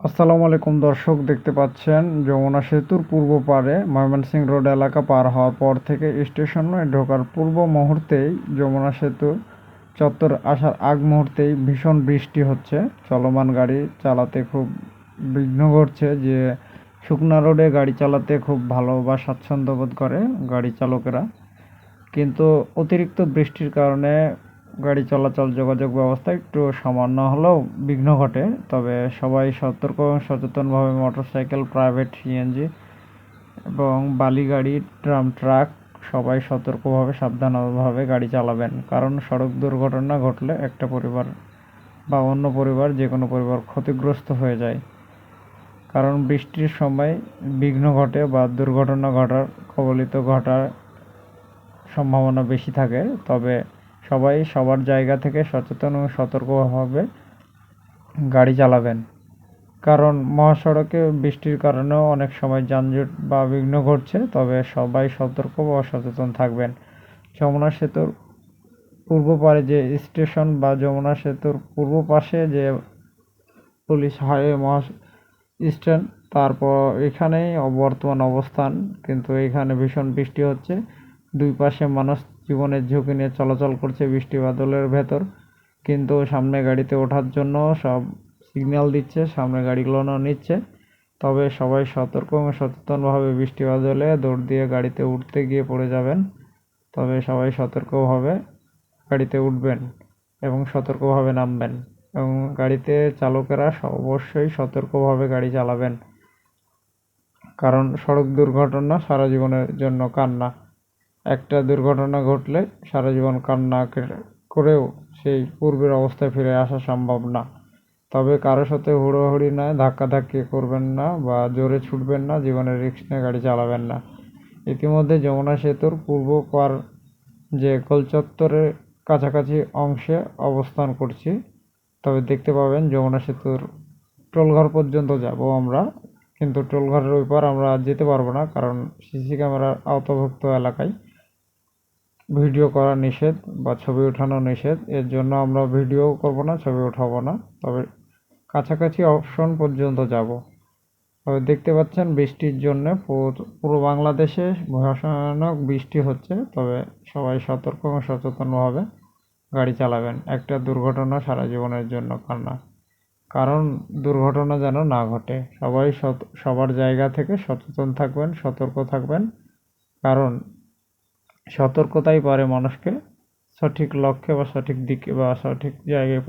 আসসালামু আলাইকুম দর্শক, দেখতে পাচ্ছেন যমুনা সেতুর পূর্ব পারে ময়মনসিং রোড এলাকা পার হওয়ার পর থেকে স্টেশনে ঢোকার পূর্ব মুহূর্তেই যমুনা সেতু চত্বর আসার আগ মুহূর্তেই ভীষণ বৃষ্টি হচ্ছে। চলমান গাড়ি চালাতে খুব বিঘ্ন ঘটছে যে শুকনা রোডে গাড়ি চালাতে খুব ভালো বা স্বাচ্ছন্দ্য বোধ করে গাড়ি চালকেরা। কিন্তু অতিরিক্ত বৃষ্টির কারণে গাড়ি চলাচল যোগাযোগ ব্যবস্থা একটু সামান্য হলেও বিঘ্ন ঘটে, তবে সবাই সতর্ক এবং সচেতনভাবে মোটরসাইকেল, প্রাইভেট সিএনজি এবং বালি গাড়ি ট্রাম ট্রাক সবাই সতর্কভাবে, সাবধানভাবে গাড়ি চালাবেন। কারণ সড়ক দুর্ঘটনা ঘটলে একটা পরিবার বা অন্য পরিবার যে কোনো পরিবার ক্ষতিগ্রস্ত হয়ে যায়। কারণ বৃষ্টির সময় বিঘ্ন ঘটে বা দুর্ঘটনা ঘটার, কবলিত ঘটার সম্ভাবনা বেশি থাকে, তবে সবাই সবার জায়গা থেকে সচেতন ও সতর্কভাবে গাড়ি চালাবেন। কারণ মহাসড়কে বৃষ্টির কারণেও অনেক সময় যানজট বা বিঘ্ন ঘটছে, তবে সবাই সতর্ক বা সচেতন থাকবেন। যমুনা সেতুর পূর্ব পারে যে স্টেশন বা যমুনা সেতুর পূর্ব পাশে যে পুলিশ হাইওয়ে মহা স্ট্যান্ড তারপর এখানেই বর্তমান অবস্থান। কিন্তু এখানে ভীষণ বৃষ্টি হচ্ছে। দুই পাশে মানুষ জীবনের ঝুঁকি নিয়ে চলাচল করছে বৃষ্টি বাদলের ভেতর। কিন্তু সামনে গাড়িতে ওঠার জন্য সব সিগন্যাল দিচ্ছে, সামনে গাড়িগুলো নিচ্ছে। তবে সবাই সতর্ক এবং সচেতনভাবে বৃষ্টি বাদলে দৌড় দিয়ে গাড়িতে উঠতে গিয়ে পড়ে যাবেন। তবে সবাই সতর্কভাবে গাড়িতে উঠবেন এবং সতর্কভাবে নামবেন এবং গাড়িতে চালকেরা অবশ্যই সতর্কভাবে গাড়ি চালাবেন। কারণ সড়ক দুর্ঘটনা সারা জীবনের জন্য কান্না। একটা দুর্ঘটনা ঘটলে সারা জীবন কান্না করেও সেই পূর্বের অবস্থায় ফিরে আসা সম্ভব না। তবে কারও সাথে হুড়োহুড়ি নয় ধাক্কাধাক্কি করবেন না বা জোরে ছুটবেন না জীবনের রিক্স নিয়ে গাড়ি চালাবেন না। ইতিমধ্যে যমুনা সেতুর পূর্ব পার যে গোলচত্বরের কাছাকাছি অংশে অবস্থান করছি, তবে দেখতে পাবেন যমুনা সেতুর টোলঘর পর্যন্ত যাব আমরা। কিন্তু টোলঘরের ওই পার আমরা যেতে পারব না, কারণ সিসি ক্যামেরার আওতাভুক্ত এলাকায়। ভিডিও করা নিষেধ বা ছবি ওঠানো নিষেধ। এর জন্য আমরা ভিডিও করব না, ছবি ওঠাবো না। তবে কাছাকাছি অপশন পর্যন্ত যাব। তবে দেখতে পাচ্ছেন বৃষ্টির জন্য পুরো বাংলাদেশে ভয়ানক বৃষ্টি হচ্ছে। তবে সবাই সতর্ক এবং সচেতনভাবে গাড়ি চালাবেন। একটা দুর্ঘটনা সারা জীবনের জন্য কান্না। কারণ দুর্ঘটনা যেন না ঘটে। সবাই সবার জায়গা থেকে সচেতন থাকবেন, সতর্ক থাকবেন। কারণ সতর্কতাই পারে মানুষকে সঠিক লক্ষ্যে বা সঠিক দিকে বা সঠিক জায়গায়